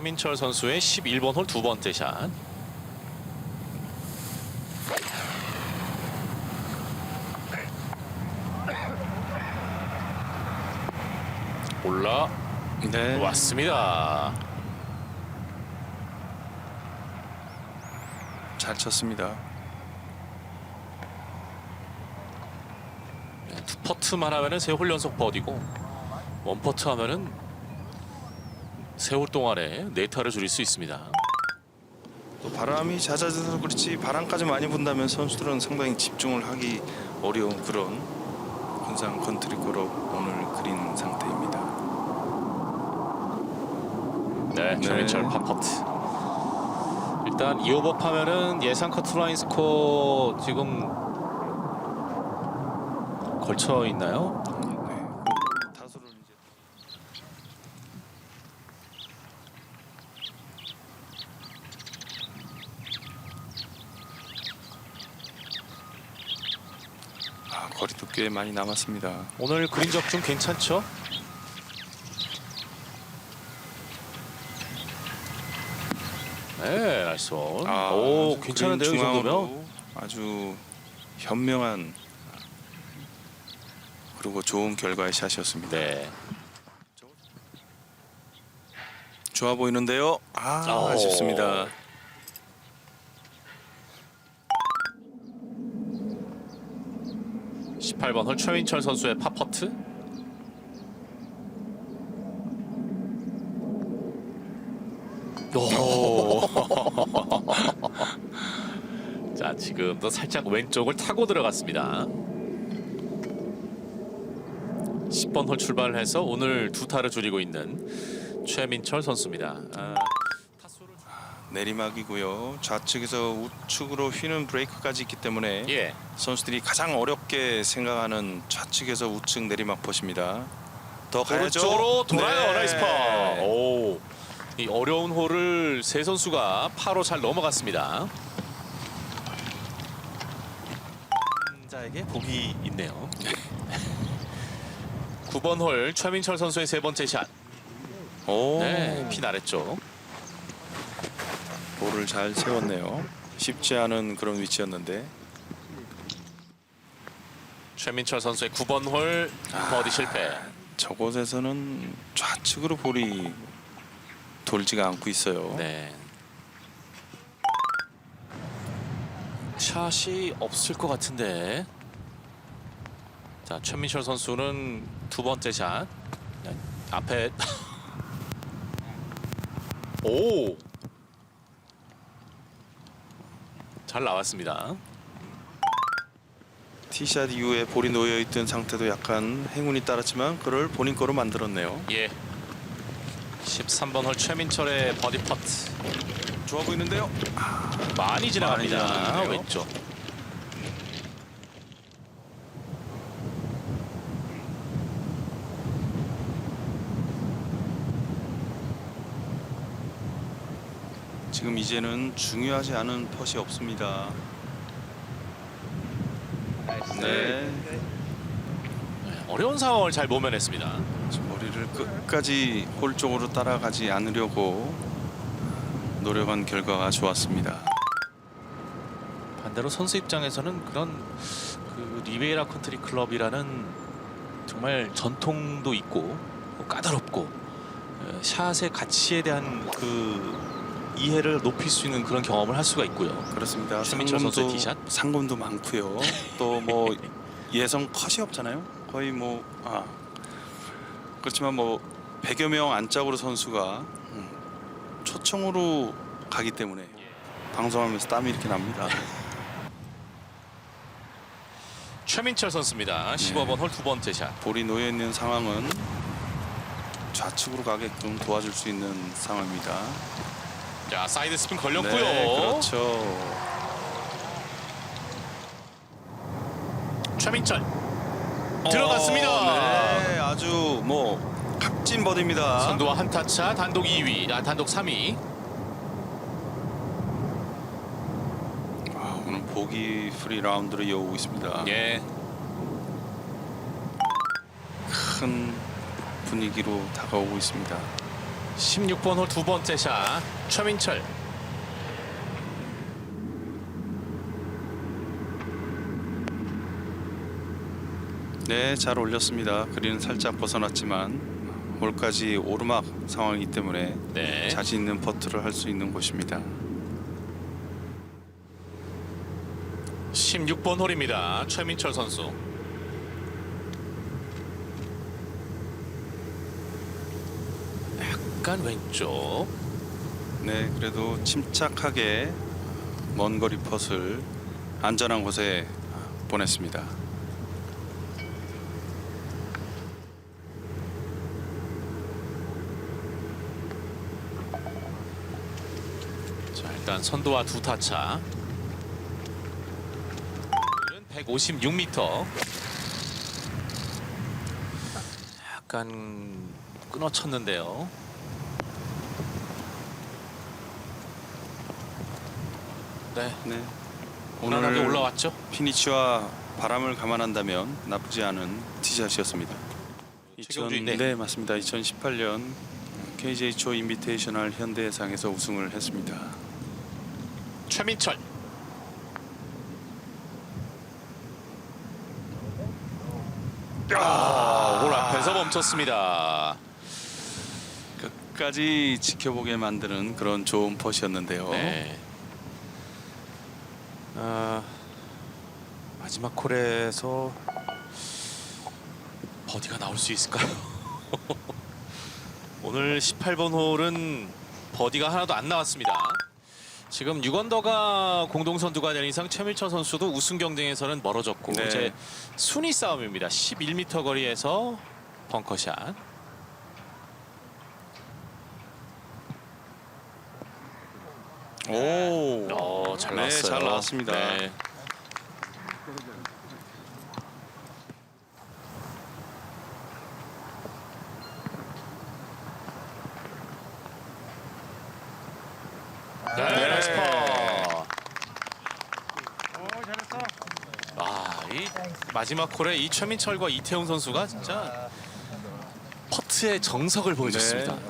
최민철 선수의 11번 홀 두 번째 샷. 올라 네. 왔습니다. 잘 쳤습니다. 네, 두 퍼트만 하면은 세홀 연속 버디고 원 퍼트 하면은 세홀 동안에 네 타를 줄일 수 있습니다. 또 바람이 잦아져서 그렇지 바람까지 많이 분다면 선수들은 상당히 집중을 하기 어려운 그런 군산 컨트리 클럽 오늘 그린 상태입니다. 네, 네. 최민철 팝퍼트. 일단 2오버 하면은 예상 커트라인 스코어 지금 걸쳐 있나요? 네. 다수를 이제 아, 거리도 꽤 많이 남았습니다. 오늘 그린 적중 괜찮죠? 네, 나이스 원. 아, 오, 아주 괜찮은데요, 이 그린 정도면? 중앙으로 아주 현명한 그리고 좋은 결과의 샷이었습니다. 네. 좋아 보이는데요. 아, 오. 아쉽습니다. 18번 홀 최민철 선수의 팝퍼트. 오. 자, 지금도 살짝 왼쪽을 타고 들어갔습니다. 10번 홀 출발을 해서 오늘 두 타를 줄이고 있는 최민철 선수입니다. 아, 내리막이고요. 좌측에서 우측으로 휘는 브레이크까지 있기 때문에 예. 선수들이 가장 어렵게 생각하는 좌측에서 우측 내리막 퍼십니다. 더 가야죠. 오른쪽으로 돌아요 네. 나이스 파. 오. 이 어려운 홀을 세 선수가 파로 잘 넘어갔습니다. 자에게 복이 있네요. 9번 홀 최민철 선수의 세 번째 샷. 오, 네, 핀 아래쪽. 볼을 잘 세웠네요. 쉽지 않은 그런 위치였는데 최민철 선수의 9번 홀 버디 실패. 저곳에서는 좌측으로 볼이 돌지가 않고 있어요. 네. 샷이 없을 것 같은데. 자, 최민철 선수는 두 번째 샷. 네, 앞에 오. 잘 나왔습니다. 티샷 이후에 볼이 놓여 있던 상태도 약간 행운이 따랐지만 그를 본인 거로 만들었네요. 예. 13번 홀 최민철의 버디 퍼트. 좋아 보이는데요. 많이 지나갑니다. 많이. 왼쪽. 지금 이제는 중요하지 않은 펫이 없습니다. 네, 네, 어려운 상황을 잘 모면했습니다. 머리를 끝까지 홀 쪽으로 따라가지 않으려고 노력한 결과가 좋았습니다. 반대로 선수 입장에서는 그런 그 리베이라 컨트리 클럽이라는 정말 전통도 있고 까다롭고 어, 샷의 가치에 대한 그 이해를 높일 수 있는 그런 경험을 할 수가 있고요. 그렇습니다. 최민철 선수의 티샷? 상금도 많고요. 또 뭐 예성 컷이 없잖아요. 거의 뭐 아. 그렇지만 뭐 100여 명 안짝으로 선수가 음, 초청으로 가기 때문에 방송하면서 땀이 이렇게 납니다. 최민철 선수입니다. 15번 홀 두 번째 샷. 볼이 놓여 있는 상황은 좌측으로 가게끔 도와줄 수 있는 상황입니다. 자 사이드 스핀 걸렸고요. 네, 그렇죠. 최민철 들어갔습니다. 어, 네, 아주 뭐 값진 버디입니다. 선두와 한타차 단독 2위, 아, 단독 3위. 아, 오늘 보기 프리 라운드를 이어오고 있습니다. 예. 큰 분위기로 다가오고 있습니다. 16번 홀 두 번째 샷 최민철 네, 잘 올렸습니다. 그린은 살짝 벗어났지만 홀까지 오르막 상황이기 때문에 네. 자신 있는 퍼트를 할 수 있는 곳입니다. 16번 홀입니다. 최민철 선수. 약간 왼쪽. 네, 그래도 침착하게 먼 거리 펫을 안전한 곳에 보냈습니다. 자 일단 선두와 두 타차. 156m. 약간 끊어쳤는데요. 네, 네. 무난하게 오늘 올라왔죠. 피니치와 바람을 감안한다면 나쁘지 않은 티샷이었습니다. 최경주 2000, 네. 네 맞습니다. 2018년 KJ 초 인비테이셔널 현대상에서 우승을 했습니다. 최민철. 아, 홀 앞에서 멈췄습니다. 끝까지 지켜보게 만드는 그런 좋은 펫이었는데요. 네. 아, 마지막 콜에서 버디가 나올 수 있을까요? 오늘 18번 홀은 버디가 하나도 안 나왔습니다. 지금 6언더가 공동 선두가 된 이상 최민철 선수도 우승 경쟁에서는 멀어졌고 네. 이제 순위 싸움입니다. 11m 거리에서 벙커샷. 오, 어, 잘 네, 나왔어요. 잘 나왔습니다. 네. 네, 네. 나이스 파. 오 잘했어. 아, 이 마지막 콜에 이 최민철과 이태용 선수가 진짜 퍼트의 정석을 보여줬습니다. 네.